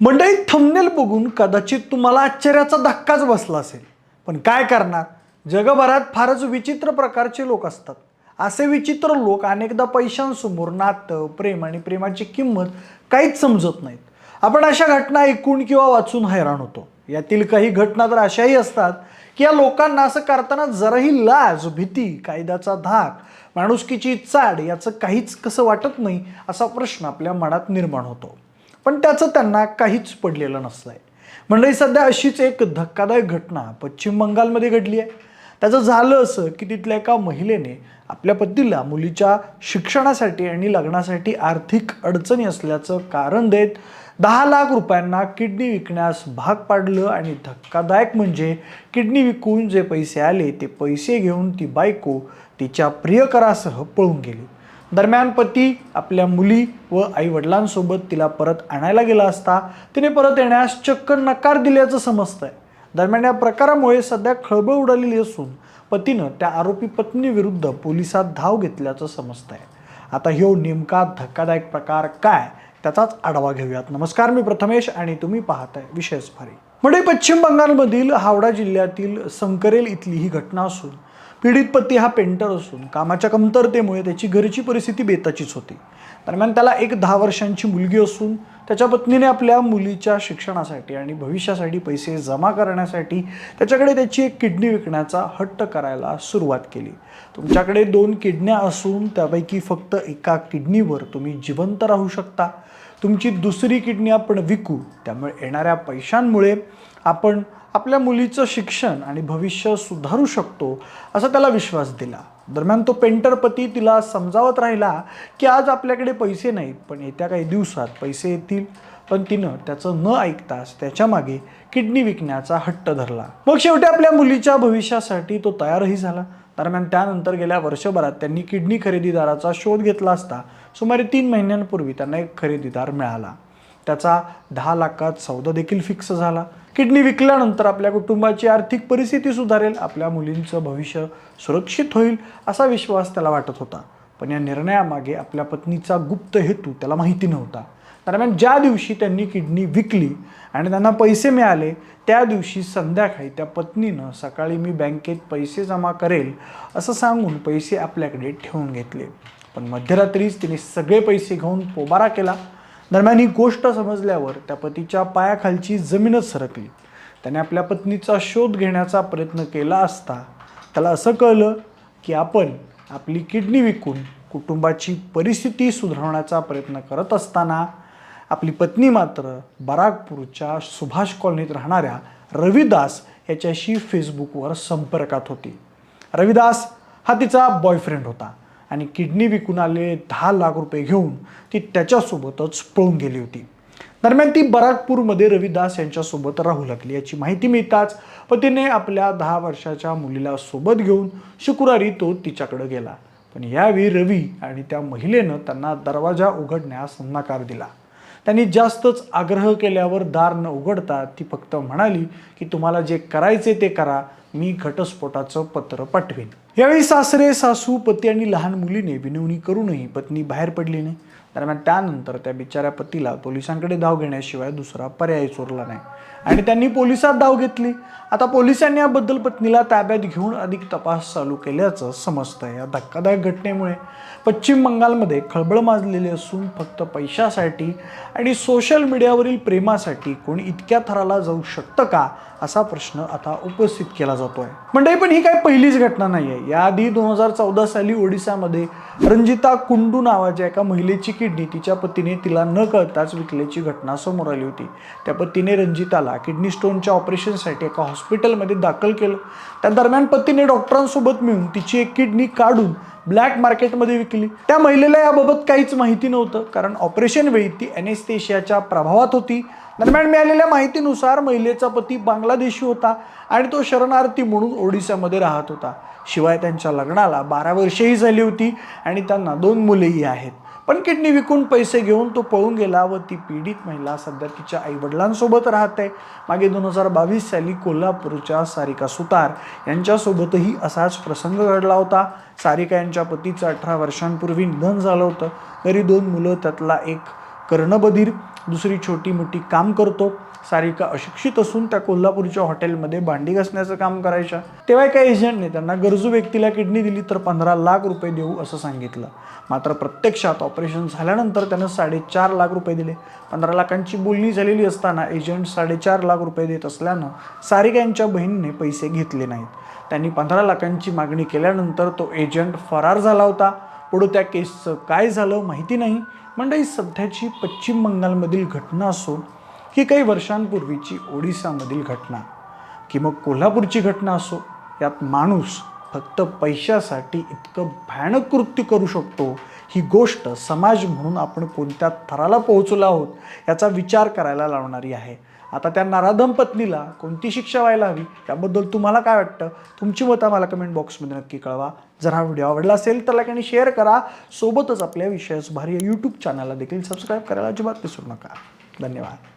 मंडळी थंबनेल बघून कदाचित तुम्हाला आश्चर्याचा धक्काच बसला असेल. पण काय करणार? जगभरात फारच विचित्र प्रकारचे लोक असतात. असे विचित्र लोक अनेकदा पैशांसमोर नातं प्रेम आणि प्रेमाची किंमत काहीच समजत नाहीत. आपण अशा घटना ऐकून किंवा वाचून हैराण होतो. यातील काही घटना तर अशाही असतात की या लोकांना असं करताना जराही लाज भीती कायद्याचा धाक माणुसकीची चाड याचं काहीच कसं वाटत नाही असा प्रश्न आपल्या मनात निर्माण होतो. पण त्याचं त्यांना काहीच पडलेलं नसलं आहे मंडळी सध्या अशीच एक धक्कादायक घटना पश्चिम बंगालमध्ये घडली आहे. त्याचं झालं असं की तिथल्या एका महिलेने आपल्या पतीला मुलीच्या शिक्षणासाठी आणि लग्नासाठी आर्थिक अडचणी असल्याचं कारण देत दहा लाख रुपयांना किडनी विकण्यास भाग पाडलं आणि धक्कादायक म्हणजे किडनी विकून जे पैसे आले ते पैसे घेऊन ती बायको तिच्या प्रियकरासह पळून गेली. दरम्यान पती आपल्या मुली व आईवडिलांसोबत तिला परत आणायला गेला असता तिने परत येण्यास चक्क नकार दिल्याचं समजतंय. दरम्यान या प्रकारामुळे सध्या खळबळ उडालेली असून पतीनं त्या आरोपी पत्नीविरुद्ध पोलिसात धाव घेतल्याचं समजतंय. आता ह्यो नेमका धक्कादायक प्रकार काय त्याचाच आढावा घेऊयात. नमस्कार मी प्रथमेश आणि तुम्ही पाहताय विशेष भारी म्हणजे पश्चिम बंगालमधील हावडा जिल्ह्यातील संकरेल इथली ही घटना असून पीडित पती हा पेंटर असून कामाच्या कमतरतेमुळे त्याची घरची परिस्थिती बेताचीच होती. दरम्यान त्याला एक दहा वर्षांची मुलगी असून त्याच्या पत्नीने आपल्या मुलीच्या शिक्षणासाठी आणि भविष्यासाठी पैसे जमा करण्यासाठी त्याच्याकडे त्याची एक किडनी विकण्याचा हट्ट करायला सुरुवात केली. तुमच्याकडे दोन किडन्या असून त्यापैकी फक्त एका किडनीवर तुम्ही जिवंत राहू शकता. तुमची दुसरी किडनी आपण विकू. त्यामुळे येणाऱ्या पैशांमुळे आपण आपल्या मुलीचं शिक्षण आणि भविष्य सुधारू शकतो असा त्याला विश्वास दिला. दरम्यान तो पेंटर पती तिला समजावत राहिला की आज आपल्याकडे पैसे नाहीत पण येत्या काही दिवसात पैसे येतील. पण तिनं त्याचं न ऐकताच त्याच्यामागे किडनी विकण्याचा हट्ट धरला. मग शेवटी आपल्या मुलीच्या भविष्यासाठी तो तयारही झाला. दरम्यान त्यानंतर गेल्या वर्षभरात त्यांनी किडनी खरेदीदाराचा शोध घेतला असता सुमारे तीन महिन्यांपूर्वी त्यांना एक खरेदीदार मिळाला. त्याचा दहा लाखात सौदा देखील फिक्स झाला. किडनी विकल्यानंतर आपल्या कुटुंबाची आर्थिक परिस्थिती सुधारेल आपल्या मुलींचं भविष्य सुरक्षित होईल असा विश्वास त्याला वाटत होता. पण या निर्णयामागे आपल्या पत्नीचा गुप्त हेतू त्याला माहिती नव्हता. दरम्यान ज्या दिवशी त्यांनी किडनी विकली आणि त्यांना पैसे मिळाले त्या दिवशी संध्याकाळी त्या पत्नीनं सकाळी मी बँकेत पैसे जमा करेल असं सांगून पैसे आपल्याकडे ठेवून घेतले. पण मध्यरात्रीच तिने सगळे पैसे घेऊन पोबारा केला. दरम्यान ही गोष्ट समजल्यावर त्या पतीच्या पायाखालची जमीनच सरकली. त्याने आपल्या पत्नीचा शोध घेण्याचा प्रयत्न केला असता त्याला असं कळलं की आपण आपली किडनी विकून कुटुंबाची परिस्थिती सुधारवण्याचा प्रयत्न करत असताना आपली पत्नी मात्र बराकपूरच्या सुभाष कॉलनीत राहणाऱ्या रविदास याच्याशी फेसबुकवर संपर्कात होती. रविदास हा तिचा बॉयफ्रेंड होता. आणि किडनी विकून आलेले दहा लाख रुपये घेऊन ती त्याच्यासोबतच पळून गेली होती. दरम्यान ती बराकपूरमध्ये रविदास यांच्यासोबत राहू लागली याची माहिती मिळताच पतीने आपल्या दहा वर्षाच्या मुलीला सोबत घेऊन शुक्रवारी तो तिच्याकडे गेला. पण यावेळी रवी आणि त्या महिलेनं त्यांना दरवाजा उघडण्यास नकार दिला. त्यांनी जास्तच आग्रह केल्यावर दार न उघडता ती फक्त म्हणाली की तुम्हाला जे करायचे ते करा मी घटस्फोटाचं पत्र पाठवेन. यावेळी सासरे सासू पती आणि लहान मुलीने विनवणी करूनही पत्नी बाहेर पडली नाही. दरम्यान त्यानंतर त्या बिचाऱ्या पतीला पोलिसांकडे धाव घेण्याशिवाय दुसरा पर्याय उरला नाही. आणि त्यांनी पोलिसात धाव घेतली. आता पोलिसांनी याबद्दल पत्नीला ताब्यात घेऊन अधिक तपास चालू केल्याचं समजतंय. या धक्कादायक घटनेमुळे पश्चिम बंगालमध्ये खळबळ माजलेली असून फक्त पैशासाठी आणि सोशल मीडियावरील प्रेमासाठी कोणी इतक्या थराला जाऊ शकतं का असा प्रश्न आता उपस्थित केला जातोय. मंडळी पण ही काही पहिलीच घटना नाही आहे याआधी दोन हजार चौदा साली ओडिसामध्ये रंजिता कुंडू नावाच्या एका महिलेची किडनी तिच्या पतीने तिला न कळताच विकल्याची घटना समोर आली होती. त्या पतीने रंजिताला किडनी स्टोनच्या ऑपरेशनसाठी एका हॉस्पिटलमध्ये दाखल केलं. त्या दरम्यान पतीने डॉक्टरांसोबत मिळून तिची एक किडनी काढून ब्लॅक मार्केटमध्ये विकली. त्या महिलेला याबाबत काहीच माहिती नव्हतं कारण ऑपरेशन वेळी ती एनेस्थेशियाच्या प्रभावात होती. दरम्यान मिळालेल्या माहितीनुसार महिलेचा पती बांगलादेशी होता आणि तो शरणार्थी म्हणून ओडिशामध्ये राहत होता. शिवाय त्यांच्या लग्नाला बारा वर्षेही झाली होती आणि त्यांना दोन मुलेही आहेत. पण किडनी विकून पैसे घेऊन तो पळून गेला व ती पीडित महिला सध्या तिच्या आईवडिलांसोबत राहते. मागे दोन हजार बावीस साली कोल्हापूरच्या सारिका सुतार यांच्यासोबतही असाच प्रसंग घडला होता. सारिका यांच्या पतीचं अठरा वर्षांपूर्वी निधन झालं होतं. घरी दोन मुलं त्यातला एक कर्णबधीर दुसरी छोटी मोठी काम करतो. सारिका अशिक्षित असून त्या कोल्हापूरच्या हॉटेलमध्ये भांडी घासण्याचं काम करायच्या. तेव्हा एका एजंटने त्यांना गरजू व्यक्तीला किडनी दिली तर पंधरा लाख रुपये देऊ असं सांगितलं. मात्र प्रत्यक्षात ऑपरेशन झाल्यानंतर त्यानं साडेचार लाख रुपये दिले. पंधरा लाखांची बोलणी झालेली असताना एजंट साडेचार लाख रुपये देत असल्यानं सारिका यांच्या बहिणीने पैसे घेतले नाहीत. त्यांनी पंधरा लाखांची मागणी केल्यानंतर तो एजंट फरार झाला होता. पुढं त्या केसचं काय झालं माहिती नाही. मंडळी सध्याची पश्चिम बंगालमधील घटना असून ही काही वर्षांपूर्वीची ओडिसामधील घटना. की मग कोल्हापूरची घटना असो यात माणूस फक्त पैशासाठी इतकं भयानक कृत्य करू शकतो ही गोष्ट समाज म्हणून आपण कोणत्या थराला पोहोचलो आहोत याचा विचार करायला लावणारी आहे. आता त्या नराधम पत्नीला कोणती शिक्षा व्हायला हवी त्याबद्दल तुम्हाला काय वाटतं? तुमची मतं मला कमेंट बॉक्समध्ये नक्की कळवा. जर हा व्हिडिओ आवडला असेल तर लाईक आणि शेअर करा. सोबतच आपल्या विषयास भारी यूट्यूब चॅनलला देखील सबस्क्राईब करायला अजिबात विसरू नका. धन्यवाद.